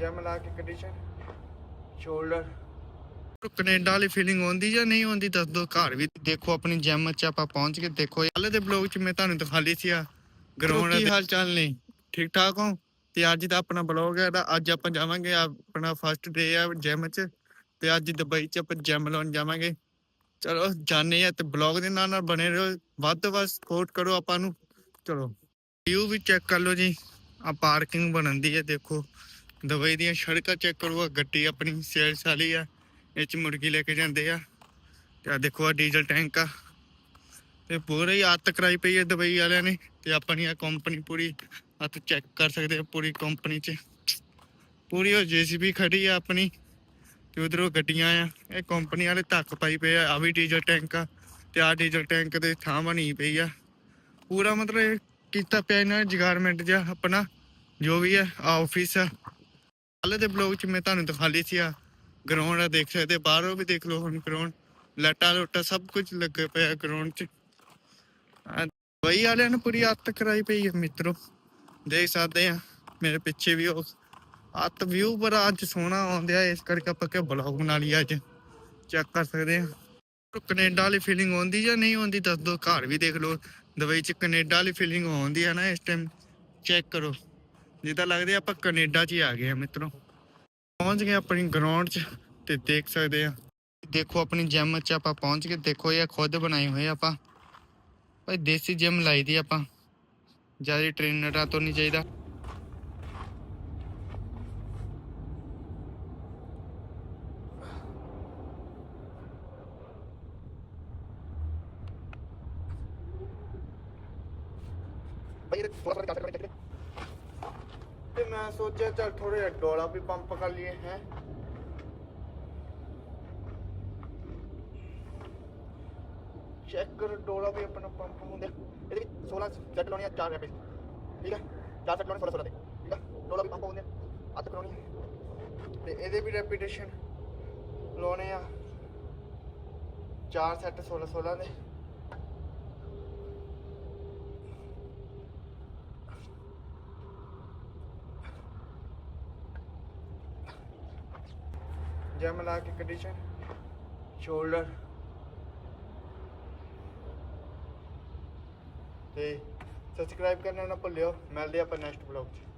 ਜਮ ਲਾ ਕੇ ਕੰਡੀਸ਼ਨ ਸ਼ੋਲਡਰ ਕੈਨੇਡਾ ਵਾਲੀ ਫੀਲਿੰਗ ਆਉਂਦੀ ਜਾਂ ਨਹੀਂ ਆਉਂਦੀ ਦੱਸ ਦੋ ਘਰ ਵੀ ਦੇਖੋ ਆਪਣੀ ਜਿਮ 'ਚ ਆਪਾਂ ਪਹੁੰਚ ਕੇ ਦੇਖੋ। ਕੱਲ ਦੇ ਬਲੌਗ 'ਚ ਮੈਂ ਤੁਹਾਨੂੰ ਦਿਖਾ ਲਈ ਸੀ ਆ ਗਰਾਊਂਡ ਕੀ ਹਾਲ ਚਾਲ ਨੇ? ਠੀਕ ਠਾਕ ਹੋ? ਤੇ ਅੱਜ ਦਾ ਆਪਣਾ ਬਲੌਗ ਹੈ ਤਾਂ ਅੱਜ ਆਪਾਂ ਜਾਵਾਂਗੇ ਆਪਣਾ ਫਸਟ ਡੇ ਆ ਜਿਮ 'ਚ ਤੇ ਅੱਜ ਦੁਬਈ 'ਚ ਆਪਾਂ ਜਿਮ ਲਾਉਣ ਜਾਵਾਂਗੇ। ਚਲੋ ਜਾਣੇ ਆ ਤੇ ਬਲੌਗ ਦੇ ਨਾਲ ਨਾਲ ਬਣੇ ਰਹੋ ਵੱਧ ਤੋਂ ਵੱਧ ਸਪੋਰਟ ਕਰੋ ਆਪਾਂ ਨੂੰ। ਚਲੋ ਵਿਊ ਵੀ ਚੈੱਕ ਕਰ ਲਓ ਜੀ ਆ ਪਾਰਕਿੰਗ ਬਣਨ ਦੀ ਹੈ ਦੇਖੋ। ਦੁਬਈ ਦੀਆਂ ਸੜਕਾਂ ਚੈੱਕ ਕਰੋ ਆ ਗੱਡੀ ਆਪਣੀ ਸੇਲਸ ਵਾਲੀ ਆ, ਇਹ ਚ ਮੁਰਗੀ ਲੈ ਕੇ ਜਾਂਦੇ ਆ। ਤੇ ਆ ਦੇਖੋ ਆ ਡੀਜ਼ਲ ਟੈਂਕ ਆ। ਤੇ ਪੂਰੀ ਹੀ ਹੱਤ ਕਰਾਈ ਪਈ ਹੈ ਦੁਬਈ ਵਾਲਿਆਂ ਨੇ, ਤੇ ਆਪਣੀ ਆ ਕੰਪਨੀ ਪੂਰੀ ਹੱਥ ਚੈੱਕ ਕਰ ਸਕਦੇ ਆ ਪੂਰੀ ਕੰਪਨੀ ਚ। ਪੂਰੀ ਉਹ ਜੀਸੀਬੀ ਖੜੀ ਆ ਆਪਣੀ, ਤੇ ਉਧਰੋਂ ਗੱਡੀਆਂ ਆ, ਇਹ ਕੰਪਨੀ ਵਾਲੇ ਧੱਕ ਪਾਈ ਪਏ ਆ ਆ ਵੀ ਡੀਜ਼ਲ ਟੈਂਕ ਆ, ਤੇ ਆ ਡੀਜ਼ਲ ਟੈਂਕ ਦੇ ਥਾਂ ਬਣੀ ਪਈ ਆ। ਪੂਰਾ ਮਤਲਬ ਇਹ ਕੀਤਾ ਪਿਆ ਇਹਨਾਂ ਜਗਾਰਮੈਂਟ ਜਿਹਾ ਆਪਣਾ, ਜੋ ਵੀ ਹੈ ਆ ਆਫਿਸ ਆ। ਕੱਲ ਦੇ ਬਲੌਗ ਚ ਮੈਂ ਤੁਹਾਨੂੰ ਦਿਖਾ ਲਈ ਸੀ ਆ ਗਰਾਊਂਡ ਆ, ਦੇਖ ਸਕਦੇ ਬਾਹਰੋਂ ਵੀ ਦੇਖ ਲਓ ਹੁਣ ਗਰਾਊਂਡ ਲਾਟਾ ਲੋਟਾ ਸਭ ਕੁਝ ਲੱਗੇ ਪਿਆ ਗਰਾਊਂਡ 'ਚ। ਵਈ ਵਾਲਿਆਂ ਨੂੰ ਪੂਰੀ ਅੱਤ ਕਰਾਈ ਪਈ ਹੈ ਮਿੱਤਰੋ, ਦੇਖ ਸਕਦੇ ਆ, ਮੇਰੇ ਪਿੱਛੇ ਵੀ ਉਹ ਅੱਤ ਵਿਊ ਪਰ ਅੱਜ ਸੋਹਣਾ ਆਉਂਦਿਆ, ਇਸ ਕਰਕੇ ਆਪਾਂ ਕਿ ਬਲੌਗ ਬਣਾ ਲਈ ਅੱਜ ਚੈੱਕ ਕਰ ਸਕਦੇ ਆ। ਕੈਨੇਡਾ ਵਾਲੀ ਫੀਲਿੰਗ ਆਉਂਦੀ ਜਾਂ ਨਹੀਂ ਆਉਂਦੀ ਦੱਸ ਦੋ ਘਰ ਵੀ ਦੇਖ ਲਓ ਦੁਬਈ 'ਚ ਕੈਨੇਡਾ ਵਾਲੀ ਫੀਲਿੰਗ ਆਉਂਦੀ ਆ ਨਾ ਇਸ ਟਾਈਮ ਚੈੱਕ ਕਰੋ। ਜਿੱਦਾਂ ਲੱਗਦੇ ਆਪਾਂ ਕੈਨੇਡਾ 'ਚ ਹੀ ਆ ਗਏ ਆ ਮਿੱਤਰੋ। ਪਹੁੰਚ ਗਏ ਆਪਣੀ ਗਰਾਊਂਡ 'ਚ ਤੇ ਦੇਖ ਸਕਦੇ ਆ। ਦੇਖੋ ਆਪਣੀ ਜਿਮ 'ਚ ਆਪਾਂ ਪਹੁੰਚ ਕੇ ਦੇਖੋ ਇਹ ਖੁਦ ਬਣਾਏ ਹੋਏ ਆਪਾਂ। ਭਾਈ ਦੇਸੀ ਜਿਮ ਲਾਈ ਦੀ ਆਪਾਂ। ਜ਼ਿਆਦਾ ਟ੍ਰੇਨਰਾਂ ਤੋਂ ਨਹੀਂ ਚਾਹੀਦਾ। ਬਈ ਥੋੜਾ ਥੋੜਾ ਚੱਲ ਕਰ ਮੈਂ ਸੋਚਿਆ ਚੱਲ ਥੋੜਾ ਜਿਹਾ ਡੋਲਾ ਵੀ ਪੰਪ ਕਰ ਲਈਏ, ਹੈ। ਚੈੱਕ ਕਰ ਡੋਲਾ ਵੀ ਆਪਣਾ ਪੰਪ ਹੁੰਦੇ ਇਹਦੇ ਵਿੱਚ 16 ਸੈੱਟ ਲਾਉਣੇ ਆ 4 ਰੈਪਿਸ ਠੀਕ ਹੈ 4 ਸੈੱਟ ਲਾਉਣੇ 16 16 ਦੇ। ਠੀਕ ਹੈ ਡੋਲਾ ਵੀ ਪੰਪ ਹੁੰਦੇ ਆ। ਅੱਧ ਕਰਾਉਣੀ ਤੇ ਇਹਦੇ ਵੀ ਰੈਪੀਟੇਸ਼ਨ ਲਾਉਣੇ ਆ। 4 ਸੈੱਟ 16 16 ਦੇ। ਜਮ ਲਾ ਕੇ ਕੰਡੀਸ਼ਨ ਸ਼ੋਲਡਰ ਤੇ ਸਬਸਕ੍ਰਾਈਬ ਕਰਨਾ ਨਾ ਭੁੱਲਿਓ, ਮਿਲਦੇ ਆਪਾਂ ਨੈਕਸਟ ਬਲੌਗ 'ਚ।